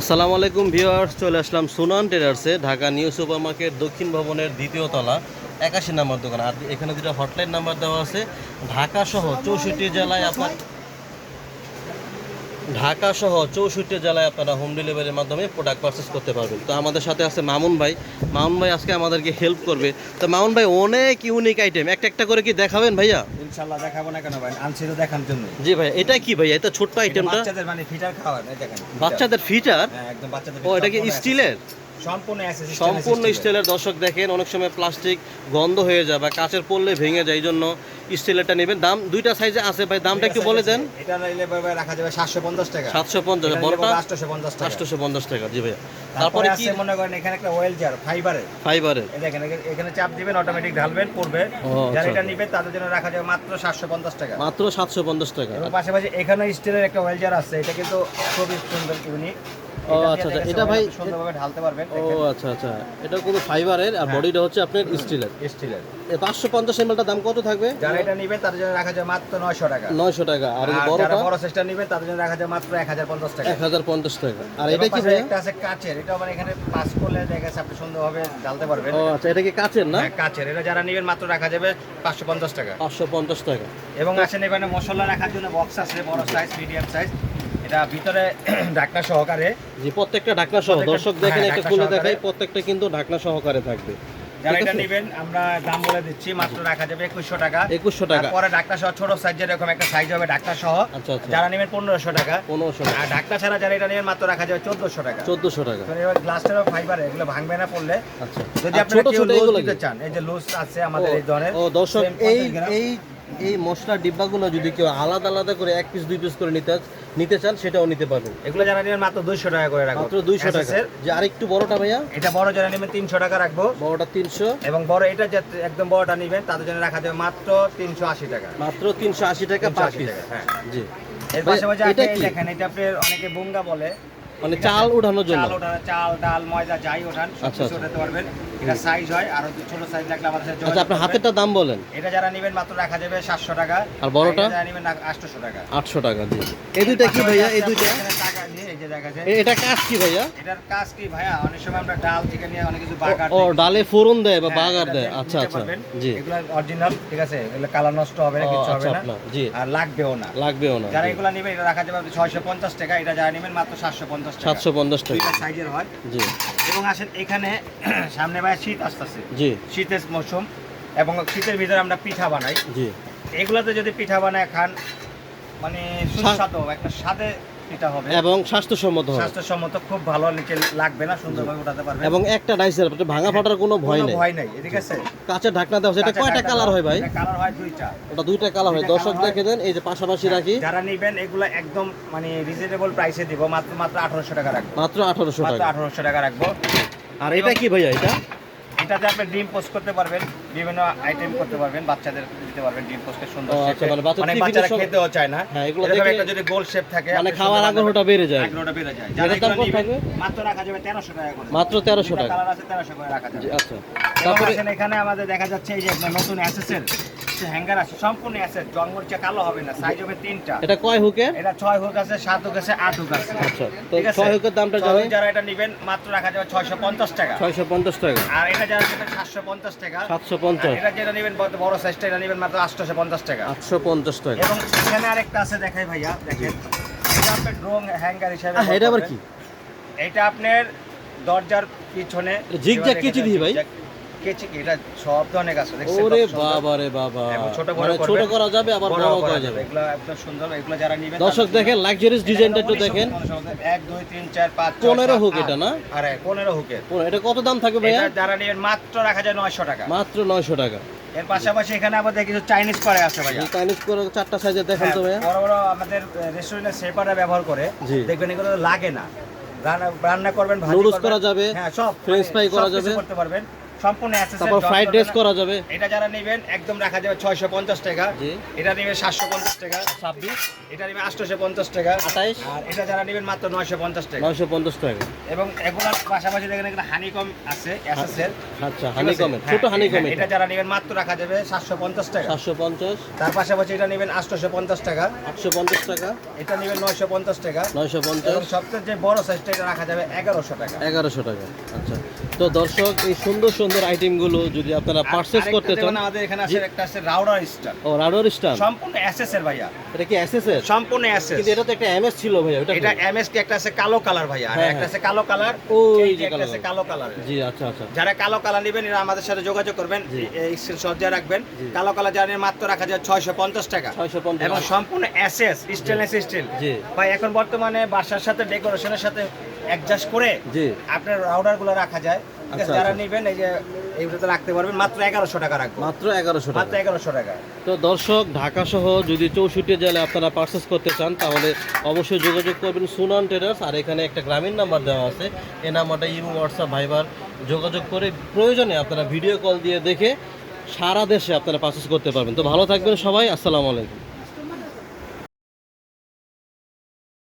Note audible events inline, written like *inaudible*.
আসসালামু আলাইকুম ভিউয়ার্স, চলে আসলাম সুনান ট্রেডার্সে, ঢাকা নিউ সুপার মার্কেট দক্ষিণ ভবনের দ্বিতীয় তলা, একাশি নাম্বার দোকান। আর এখানে দুটো হটলাইন নাম্বার দেওয়া আছে। ঢাকা সহ চৌষট্টি জেলায় আপনার ঢাকা সহ চৌষট্টি জেলায় আপনারা হোম ডেলিভারির মাধ্যমে প্রোডাক্ট পারচেস করতে পারবেন। তো আমাদের সাথে আছে মামুন ভাই। মামুন ভাই আজকে আমাদেরকে হেল্প করবে। তো মামুন ভাই অনেক ইউনিক আইটেম একটা একটা করে কি দেখাবেন ভাইয়া? ইনশাল্লাহ দেখাবো না কেন ভাই? আনছি তো দেখার জন্য। জি ভাই এটা কি ভাইয়া? এটা ছোট্ট আইটেমটা বাচ্চাদের মানে ফিটার খাওয়ার এটা দেখেন বাচ্চাদের ফিটার হ্যাঁ একদম বাচ্চাদের ও এটা কি স্টিলের। সম্পূর্ণ স্টিলের দর্শক দেখেন অনেক সময় প্লাস্টিক গন্ধ হয়ে যায় বা কাঁচের পড়লে ভেঙে যায় এই জন্য স্টিলেরটা নেবেন। দাম দুইটা সাইজে আছে ভাই দামটা একটু বলে দেন। এটা নিলে রাখা যাবে 750 টাকা। সাতশো পঞ্চাশ বড়টা 850 টাকা। পঞ্চাশ জি ভাইয়া। তারপরে কি? মনে করেন এখানে একটা ওয়েল জার ফাইবারের ফাইবারের দেখেন এখানে- চাপ দিবেন অটোমেটিক ঢালবেন পড়বে। যারা আচ্ছা। এটা নিবে তাদের জন্য রাখা যাবে মাত্র 750 টাকা। মাত্র সাতশো পঞ্চাশ টাকা। এবং পাশাপাশি এখানে স্টিলের একটা ওয়েল জার আছে এটা কিন্তু খুবই সুন্দর ইউনিক। ও, আচ্ছা, আচ্ছা, এটা ভাই- সুন্দরভাবে ঢালতে পারবেন ও আচ্ছা আচ্ছা এটা কোনো ফাইবারের আর বডিটা হচ্ছে আপনার স্টিলের। স্টিলের। পাঁচশো পঞ্চাশ এমএলটা দাম কত থাকবে? যারা এটা নিবে তাদের জন্য রাখা যাবে মাত্র 900 টাকা। নয়শো টাকা। আর এই বড়টা? বড় সাইজটা নিবে তাদের জন্য রাখা যায় মাত্র 1050 টাকা। এক হাজার পঞ্চাশ টাকা। আর এটা কি একটা আছে কাচের এটা মানে এখানে পাস করলে দেখা যাচ্ছে আপনি সুন্দরভাবে ঢালতে পারবেন। ও আচ্ছা এটা কি কাচের না? হ্যাঁ, কাচের। এটা যারা নিবেন মাত্র রাখা যাবে 550 টাকা। পাঁচশো পঞ্চাশ টাকা। এবং আসেন এখানে মশলা রাখার জন্য বক্স আছে বড় সাইজ মিডিয়াম সাইজ এটা ভিতরে *clears throat* ঢাকনা সহকারে। জি প্রত্যেকটা ঢাকনা সহ দর্শক দেখেন হ্যাঁ, একটা খুলে দেখাই প্রত্যেকটা কিন্তু ঢাকনা সহকারে থাকবে। যারা এটা আছে? নিবেন আমরা দাম বলে দিচ্ছি মাত্র রাখা যাবে 2100 টাকা। একুশশো টাকা। তারপরে ঢাকনা সহ ছোট সাইজ যেরকম একটা সাইজ হবে ঢাকনা সহ। যারা নেবেন 1500 টাকা। পনেরোশো টাকা। আর ঢাকনা ছাড়া যারা এটা নেবেন মাত্র রাখা যাবে 1400 টাকা। চোদ্দোশো টাকা। এবার ফাইবার এগুলো ভাঙবে না পড়লে। আচ্ছা। যদি আর আপনারা ছোট ছোট এগুলো চান এই যে লুজ আছে আমাদের এই ধরনের ও দর্শক এই এই এই মশলার ডিব্বাগুলো যদি কেউ আলাদা আলাদা করে এক পিস দুই পিস করে নিতে নিতে চান সেটাও নিতে পারবেন। এগুলো যারা নেবেন মাত্র 200 টাকা করে রাখব। মাত্র দুইশো টাকা। যে আরেকটু বড়টা ভাইয়া? এটা বড় যারা নেবেন 300 টাকা রাখব। বড়টা তিনশো। এবং বড় এটা যে একদম বড়টা নেবেন তাদের জন্য রাখা যাবে মাত্র 380 টাকা। মাত্র তিনশো আশি টাকা পার 380 পিস টাকা, হ্যাঁ। জি। এর পাশাপাশি এটা আপনি কি? দেখেন এটা আপনার অনেকে বুঙ্গা বলে মানে চাল ওঠানোর জন্য? চাল ওঠানো চাল ডাল ময়দা যাই ওঠান সব আচ্ছা, কিছু আচ্ছা। ওঠাতে পারবেন। এটা সাইজ হয় আর ছোট সাইজ লাগলে আমাদের সাথে আচ্ছা আপনার হাতেরটা দাম বলেন। এটা যারা নেবেন মাত্র রাখা যাবে 700 টাকা। আর বড়টা? যারা নেবেন 800 টাকা। আটশো টাকা জি। এই দুইটা কি ভাইয়া? এই দুইটা? এখানে টাকা দিয়ে এই যে দেখা যায় এটা কাজ কি ভাইয়া? এটার কাজ কি ভাইয়া? অনেক সময় আমরা ডাল থেকে নিয়ে অনেক কিছু বাগার ও ডালে ফোড়ন দেয় বা হ্যাঁ, বাগার দেয়। আচ্ছা আচ্ছা জি। এগুলো অরিজিনাল ঠিক আছে? এগুলো কালার নষ্ট হবে না কিছু হবে আচ্ছা না। জি। আর লাগবেও না। লাগবেও না যারা এগুলো নেবেন এটা রাখা যাবে ছয়শো পঞ্চাশ টাকা এটা যারা নেবেন মাত্র সাতশো পঞ্চাশ টাকা। সাতশো পঞ্চাশ টাকা। দুইটা সাইজের হয়। জি। এবং আসেন এখানে *clears throat* সামনে ভাই শীত আসতেছে। জি। শীতের মৌসুম। এবং শীতের ভিতরে আমরা পিঠা বানাই। জি। এগুলোতে যদি পিঠা বানায় খান মানে সুস্বাদু একটা স্বাদে পিঠা হবে। এবং স্বাস্থ্যসম্মত হবে। স্বাস্থ্যসম্মত খুব ভালো নিচে লাগবে না সুন্দরভাবে উঠাতে পারবে এবং একটা ডাইসের ভাঙা ফাটার কোনো ভয় নেই। ভয় নেই ঠিক আছে? কাঁচের ঢাকনা দেওয়া। এটা কয়টা কালার হয় ভাই? কালার হয় দুইটা। ওটা দুইটা কালার হয়। দর্শক দেখে দেন এই যে পাশাপাশি রাখি। যারা নিবেন এগুলো একদম মানে রিজনেবল প্রাইসে দিব। মাত্র মাত্র আঠারোশো টাকা রাখব। মাত্র আঠারোশো টাকা। আঠারোশো টাকা রাখব। আর এটা কি ভাইয়া এটা? এটাতে আপনি ডিম পোস্ট করতে পারবেন বিভিন্ন আইটেম করতে পারবেন বাচ্চাদের দিতে পারবেন ডিম পোস্টে সুন্দর আচ্ছা, অনেক বাচ্চারা খেতেও চায় না। হ্যাঁ, এগুলো একটা যদি গোল শেপ থাকে মানে খাওয়ার আগ্রহটা বেড়ে যায়। আগ্রহটা বেড়ে যায়। যার দাম কত থাকবে? মাত্র রাখা যাবে 1300 টাকা করে। মাত্র 1300 টাকা। কালার আছে 1300 করে রাখা যাবে। আচ্ছা। তারপরে এখানে আমাদের দেখা যাচ্ছে এই যে নতুন অ্যাসেসের হ্যাঙ্গার আছে সম্পূর্ণ অ্যাসেস জন্মরিচা কালো হবে না সাইজ হবে তিনটা। এটা কয় হুকের এটা ছয় হুক আছে সাত হুক আছে আট হুক আছে। আচ্ছা তো ছয় হুকের দামটা যারা এটা নেবেন মাত্র রাখা যাবে টাকা। আর এটা যারা নেবেন টাকা। এটা যেটা নেবেন বড়- সাইজটা এটা নেবেন মাত্র আটশোশো পঞ্চাশ টাকা। এবং এখানে আরেকটা আছে দেখাই ভাইয়া দেখেন। এটা আপনার ড্রোন হ্যাঙ্গার হিসাবে এটা আবার কি? এটা আপনার দরজার পিছনে কেচি ভাই? কেচি কি? এটা সব ধরনের আছে দেখছেন? ওরে বাবা রে বাবা। ছোট বড় ছোট করা যাবে আবার বড় বড় করা করা যাবে। এগুলো একদম সুন্দর এগুলো যারা নেবেন দর্শক দেখেন লাক্সারিয়াস ডিজাইনটা একটু দেখেন। উনিশশো পঞ্চাশ, এক দুই তিন চার পাঁচ ছয়, পনেরো সাত, হুক এটা না? আরে পনেরো হুকের এটা কত দাম থাকবে ভাইয়া? এটা যারা নেবেন মাত্র রাখা যায় নয়শো টাকা। মাত্র নয়শো টাকা। এর পাশাপাশি এখানে আমাদের কিছু চাইনিজ করে আছে ভাইয়া। চাইনিজ করে চারটা সাইজের দেখেন হ্যাঁ, তো ভাইয়া। বড় বড় আমাদের রেস্টুরেন্টের সেপাররা ব্যবহার করে দেখবেন এগুলো লাগে না। রান্না রান্না করবেন ভাজি করা যাবে, হ্যাঁ সব French মানে fry করা যাবে। করতে পারবেন। সম্পূর্ণ তারপর ফ্রাইড রাইস করা যাবে। এটা যারা নেবেন একদম রাখা যাবে ছয়শো পঞ্চাশ টাকা। জি। এটা নেবে সাতশো পঞ্চাশ টাকা। ছাব্বিশ। এটা নেবে আটশোশো পঞ্চাশ টাকা। আঠাইশ। আর এটা যারা নেবেন মাত্র নয়শো পঞ্চাশ টাকা। নয়শো পঞ্চাশ টাকা। এবং পাশাপাশি দেখেন এখানে হানিকম আছে আচ্ছা ছোট হানি এটা। যারা নেবেন মাত্র রাখা যাবে সাতশো পঞ্চাশ টাকা। সাতশো পঞ্চাশ। তার পাশাপাশি এটা নেবেন আটশোশো পঞ্চাশ টাকা। আটশো পঞ্চাশ টাকা। এটা নেবেন নয়শো পঞ্চাশ টাকা। নয়শো এবং পঞ্চাশ সবচেয়ে যে বড় সাইজটা এটা রাখা যাবে এগারোশো টাকা। এগারোশো টাকা। আচ্ছা। তো দর্শক এই সুন্দর সুন্দর আইটেমগুলো যদি আপনারা আরেকটা করতে চান। আমাদের এখানে আছে একটা আছে রাউডার স্টার ও রাডোর স্টান সম্পূর্ণ এসএস এর ভাইয়া। এটা কি এসএস এর? সম্পূর্ণ এসএস কিন্তু এটা তো একটা এমএস ছিল ভাইয়া ওটা এটা এমএস টি একটা আছে কালো কালার ভাইয়া আর হ্যাঁ, একটা হ্যাঁ। আছে কালো কালার ওই যে কালো আছে কালো কালার জি আচ্ছা আচ্ছা। যারা কালো কালার নেবেন এরা আমাদের সাথে যোগাযোগ করবেন। এই সজ্জা রাখবেন। কালো কালার নেবেন মাত্র রাখা যায় ছয়শো পঞ্চাশ টাকা। ছয়শো পঞ্চাশ। এবং সম্পূর্ণ এসএস স্টেনলেস স্টিল জি। ভাই এখন বর্তমানে বাসার সাথে ডেকোরেশনের সাথে অ্যাডজাস্ট করে জি। আপনার রাউডারগুলো রাখা যায়। যারা আচ্ছা। নেবেন এই যে এইগুলোতে রাখতে পারবেন মাত্র এগারোশো টাকা রাখব। মাত্র এগারোশো মাত্র এগারোশো টাকা। তো দর্শক ঢাকা সহ যদি চৌষট্টি জেলায় আপনারা করতে চান তাহলে অবশ্যই যোগাযোগ করবেন সুনান ট্রেডার্স আর এখানে একটা গ্রামীণ নাম্বার দেওয়া আছে। এই নাম্বারটা ইমো হোয়াটসঅ্যাপ ভাইবার যোগাযোগ করে প্রয়োজনে আপনারা ভিডিও কল দিয়ে দেখে সারা দেশে আপনারা পারচেস করতে পারবেন। তো ভালো থাকবেন সবাই আসসালামু আলাইকুম।